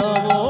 নমো